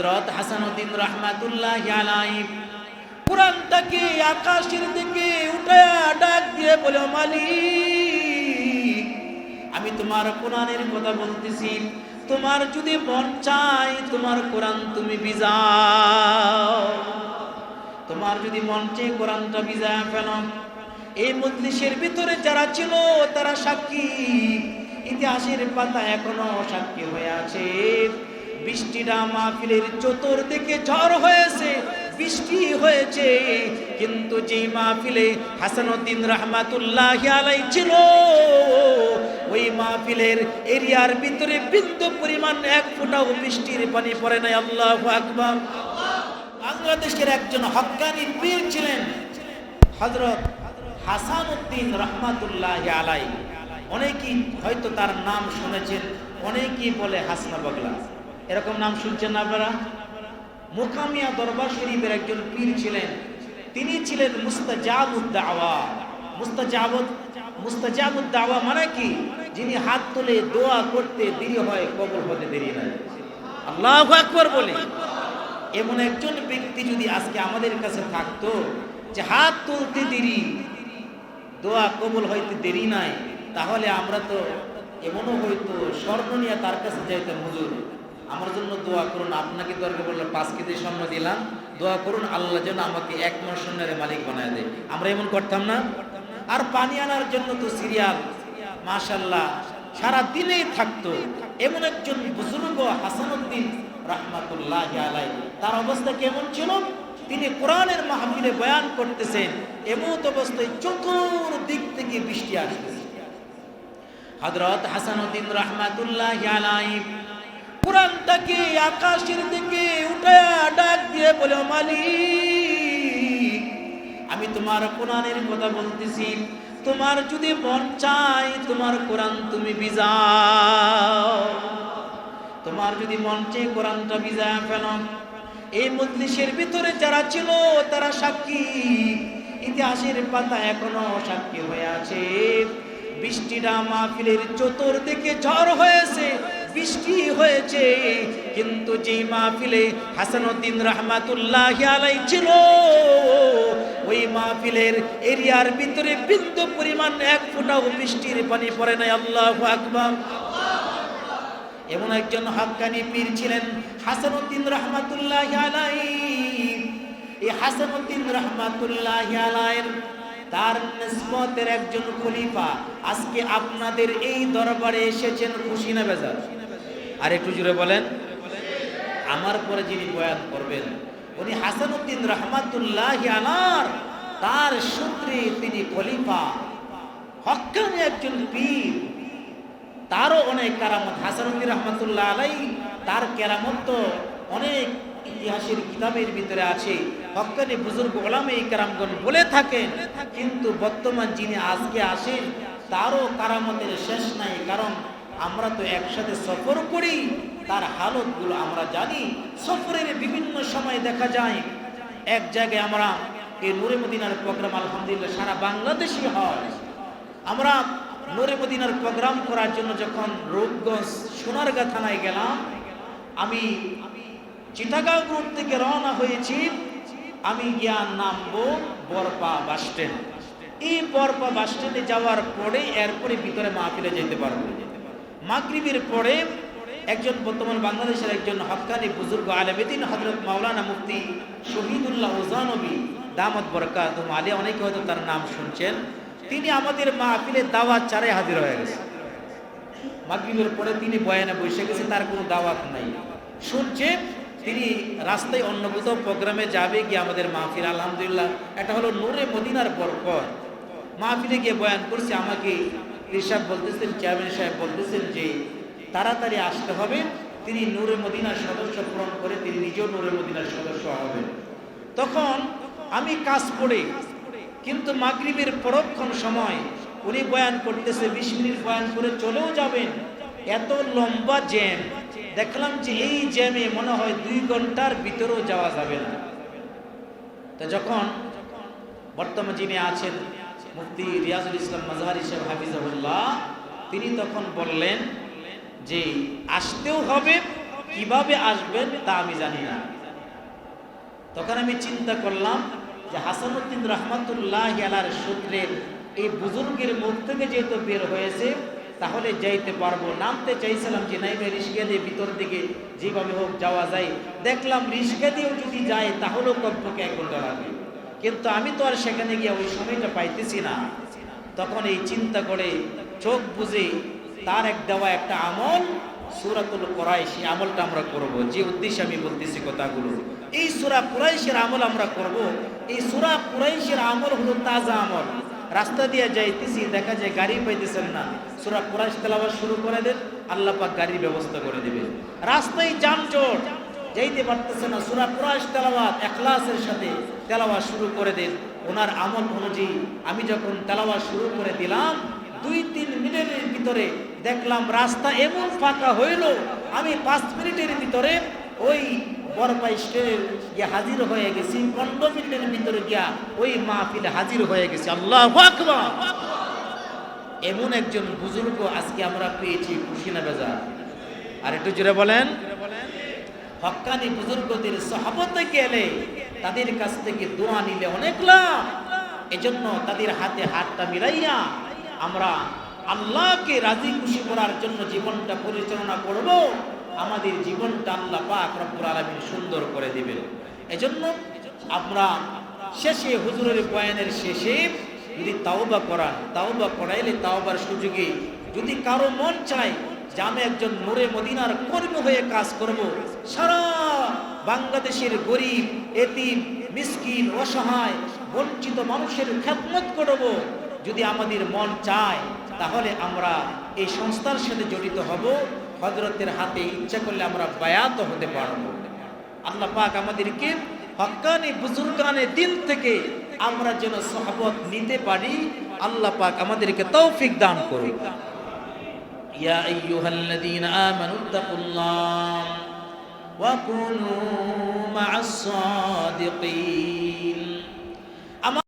হযরত হাসানুদ্দিন রহমাতুল্লাহ আলাই কোরআনটাকে আকাশের দিকে উঠায়া ডাক দিয়ে বলে, "ও মালিক, আমি তোমার কোরআনের কথা বলতেছি। তোমার যদি মন চাই তোমার কোরআন তুমি বিজাও তোমার যদি মন চেয়ে, কোরআনটা বিজায় ফেলো। এই মজলিসের ভিতরে যারা ছিল, তারা সাক্ষী। ইতিহাসের পাতা এখনও সাক্ষী হয়ে আছে। বৃষ্টিটা মাহফিলের চতুর্দিকে ঝড় হয়েছে, বৃষ্টি হয়েছে। কিন্তু যে মাহফিলে হাসানুদ্দিন রহমাতুল্লাহ আলাই ছিল, ওই মাহফিলের এরিয়ার ভিতরে বিন্দু পরিমাণ এক ফোঁটাও বৃষ্টির পানি পড়ে নাই। আল্লাহ আকবার। বাংলাদেশের একজন হক্কানি পীর ছিলেন হজরত হাসানুদ্দিন রহমাতুল্লাহ আলাই অনেকেই হয়তো তার নাম শুনেছেন, অনেকেই বলে হাসনা বগলা। এরকম নাম শুনছেন আপনারা? মুকামিয়া দরবার শরীফের একজন পীর ছিলেন। তিনি ছিলেন মুস্তাজাবুদ্দাওয়া মুস্তাজাবুদ মুস্তাজাবুদ্দাওয়া মানে কি? যিনি হাত তুলে দোয়া করতে দেরি হয় হতে দেরি নাই আল্লাহ আকবর বলে। এমন একজন ব্যক্তি যদি আজকে আমাদের কাছে থাকতো, যে হাত তুলতে দেরি, দোয়া কবুল হইতে দেরি নাই, তাহলে আমরা তো এমনও হয়তো স্বর্ণ নিয়ে তার কাছে যাইতাম, হুজুর। আমার জন্য দোয়া করুন, আপনাকে দরকার বললে, পাঁচ কেজি স্বর্ণ দিলাম। দোয়া করুন, আল্লাহ যেন আমাকে এক মাস স্বর্ণের মালিক বানায় দেয়। আমরা এমন করতাম না? আর পানি আনার জন্য তো সিরিয়াল মাশাল্লাহ সারা দিনেই থাকতো। এমন একজন বুজুর্গ, হাসানুদ্দিন রহমাতুল্লাহ আলাই তার অবস্থা কেমন ছিল? তিনি কোরআনের মাহফিলে বয়ান করতেছেন, এমত অবস্থায় চতুর্দিক থেকে বৃষ্টি আসতেছে। হযরত হাসানুদ্দিন রহমাতুল্লাহ আলাই কোরআনটাকে আকাশের দিকে উঠায়া ডাক দিয়ে বলে, "ও মালিক, আমি তোমার কোরআনের কথা বলতেছি। তোমার যদি মন চাই তোমার কোরআন তুমি বিজাও তোমার যদি মন চেয়ে, কোরআনটা বিজায় ফেলো। এই মজলিসের ভিতরে যারা ছিল, তারা সাক্ষী। ইতিহাসের পাতা এখনও সাক্ষী হয়ে আছে। বৃষ্টিটা মাহফিলের চতুর্দিকে ঝড় হয়েছে। বৃষ্টি হয়েছে, কিন্তু যে মাহফিলে হাসানুদ্দিন রহমাতুল্লাহ আলাই ছিল, ওই মাহফিলের এরিয়ার ভিতরে বিন্দু পরিমাণ এক ফোঁটাও বৃষ্টির পানি পড়ে নাই। আল্লাহ আকবার। এমন একজন হক্কানি পীর ছিলেন হাসানুদ্দিন রহমাতুল্লাহ আলাই এই হাসানুদ্দিন রহমাতুল্লাহ আলাইয়ের তার নিসবতের একজন খলিফা। আজকে আপনাদের এই দরবারে এসেছেন খুশি না বেজার। আর একটু জুড়ে বলেন। আমার পরে যিনি বয়ান করবেন, উনি হাসানুদ্দিন রহমাতুল্লাহ আলার, তার সূত্রে তিনি খলিফা হক্কানি একজন পীর। তারও অনেক কারামত, হাসানুদ্দিন রহমতুল্লাহ আলাই, তার কেরামত তো অনেক ইতিহাসের কিতাবের ভিতরে আছে। হকানি বুজুর্গ ওলামে এই কারামগণ বলে থাকেন, কিন্তু বর্তমান যিনি আজকে আসেন, তারও কারামতের শেষ নাই, কারণ আমরা তো একসাথে সফর করি, তার হালতগুলো আমরা জানি। সফরের বিভিন্ন সময় দেখা যায়, এক জায়গায় আমরা এই নুরে মদিনার প্রোগ্রাম, আলহামদুলিল্লাহ, সারা বাংলাদেশই হয়। আমরা নোরে মদিনার প্রোগ্রাম করার জন্য যখন রূপগঞ্জ সোনারগা থানায় গেলাম, আমি চিটাগাঁও রোড থেকে রওনা হয়েছি। আমি গিয়া নামবো বরপা বাস স্ট্যান্ড। এই বরপা বাস স্ট্যান্ডে যাওয়ার পরে এরপরে ভিতরে মাহফিলে যেতে পারব। মাগরিবের পরে একজন বর্তমান বাংলাদেশের একজন হকানি বুজুর্গ আলমেদিন হজরত মাওলানা মুফতি শহীদুল্লাহ ওজানবী দামত বরকাত আলিয়া অনেকে হয়তো তার নাম শুনছেন। তিনি আমাদের মাহফিলে দাওয়াত চারে হাজির হয়ে গেছে। মাগরিবের পরে তিনি বয়ানে বসে গেছে, তার কোনো দাওয়াত নাই। শুনছে তিনি রাস্তায় অন্য কোথাও প্রোগ্রামে যাবে গিয়ে আমাদের মাহফিল, আলহামদুলিল্লাহ। এটা হলো নূরে মদিনার বরকত। মাহফিলে গিয়ে বয়ান করছে, আমাকে ঋষাব বলতেছেন, চেয়ারম্যান সাহেব বলতেছেন যে তাড়াতাড়ি আসতে হবে। তিনি নূরে মদিনার সদস্য পূরণ করে তিনি নিজেও নূরে মদিনার সদস্য হবেন। তখন আমি কাজ করে কিন্তু মাগরিবের পরক্ষণ সময় উনি বয়ান করতেছে, বিশ মিনিট বয়ান করে চলেও যাবেন। এত লম্বা জ্যাম। দেখলাম যে এই জ্যামে মনে হয় দুই ঘণ্টার ভিতরেও যাওয়া যাবে না। তো যখন বর্তমান যিনি আছেন মুফতি রিয়াজুল ইসলাম মাজহারি সাহেব হাফিজাহুল্লাহ, তিনি তখন বললেন যে, আসতেও হবে, কীভাবে আসবেন তা আমি জানি না। তখন আমি চিন্তা করলাম যে, হাসানুদ্দিন রহমাতুল্লাহ আলার সূত্রের এই বুজুর্গের মুখ থেকে যেহেতু বের হয়েছে, তাহলে যাইতে পারব। নামতে চাইছিলাম যে নাইমে রিস্কা ভিতর দিকে যেভাবে হোক যাওয়া যায়। দেখলাম, রিস্কা দিয়েও যদি যায়, তাহলেও কমপক্ষে এক ঘণ্টা লাগবে। কিন্তু আমি তো আর সেখানে গিয়ে ওই সময়টা পাইতেছি না। তখন এই চিন্তা করে চোখ বুঝে তার এক দেওয়া একটা আমল সুরাতুল কোরাই সেই আমলটা আমরা করব। যে উদ্দেশ্যে আমি বলতেছি কথাগুলো। এই সুরা কুরাইশের আমল আমরা করব। এই সুরা কুরাইশের আমল হলো তাজা আমল। রাস্তা দিয়ে যাইতেছি, দেখা যায় গাড়ি পাইতেছেন না। সুরা কুরাইশ তেলাওয়াত শুরু করে দেন, আল্লাহ পাক গাড়ির ব্যবস্থা করে দিবেন। রাস্তায় যানজট যাইতে পারতেছে না। সুরা কুরাইশ তেলাওয়াত এখলাসের সাথে তেলাওয়াত শুরু করে দেন। ওনার আমল অনুযায়ী আমি যখন তেলাওয়াত শুরু করে দিলাম, দুই তিন মিনিটের ভিতরে দেখলাম রাস্তা এমন ফাঁকা হইল, আমি পাঁচ মিনিটের ভিতরে ওই বরপাই স্টেশনের গিয়ে হাজির হয়ে গেছি। পনেরো মিনিটের ভিতরে গিয়া ওই মাহফিলে হাজির হয়ে গেছি। আল্লাহ এমন একজন বুজুর্গ আজকে আমরা পেয়েছি, খুশিনা বেজা আর একটু জুড়ে বলেন। হক্কানি বুজুর্গদের সহাবতে গেলে তাদের কাছ থেকে দোয়া নিলে অনেক লাভ। এজন্য তাদের হাতে হাতটা মিলাইয়া আমরা আল্লাহকে রাজি খুশি করার জন্য জীবনটা পরিচালনা করব। আমাদের জীবনটা আল্লাহ পাক রব্বুল আলামিন সুন্দর করে দিবেন। এজন্য আমরা শেষে হুজুরের বয়ানের শেষে যদি তাওবা করান, তাওবা করাইলে তাওবার সুযোগে যদি কারও মন চায় যে আমি একজন নূরে মদিনার কর্ম হয়ে কাজ করব। সারা বাংলাদেশের গরিব, এতিম, মিসকিন, অসহায়, বঞ্চিত মানুষের খেদমত করব। যদি আমাদের মন চায়, তাহলে আমরা এই সংস্থার সাথে জড়িত হব। হজরতের হাতে ইচ্ছা করলে আমরা বায়াত হতে পারব। আল্লাহ পাক আমাদেরকে হক্কানি বুজুর্গানে দিন থেকে আমরা যেন সহবত নিতে পারি। আল্লাহ পাক আমাদেরকে তৌফিক দান করুন يا أيها الذين آمنوا اتقوا الله وكونوا مع الصادقين.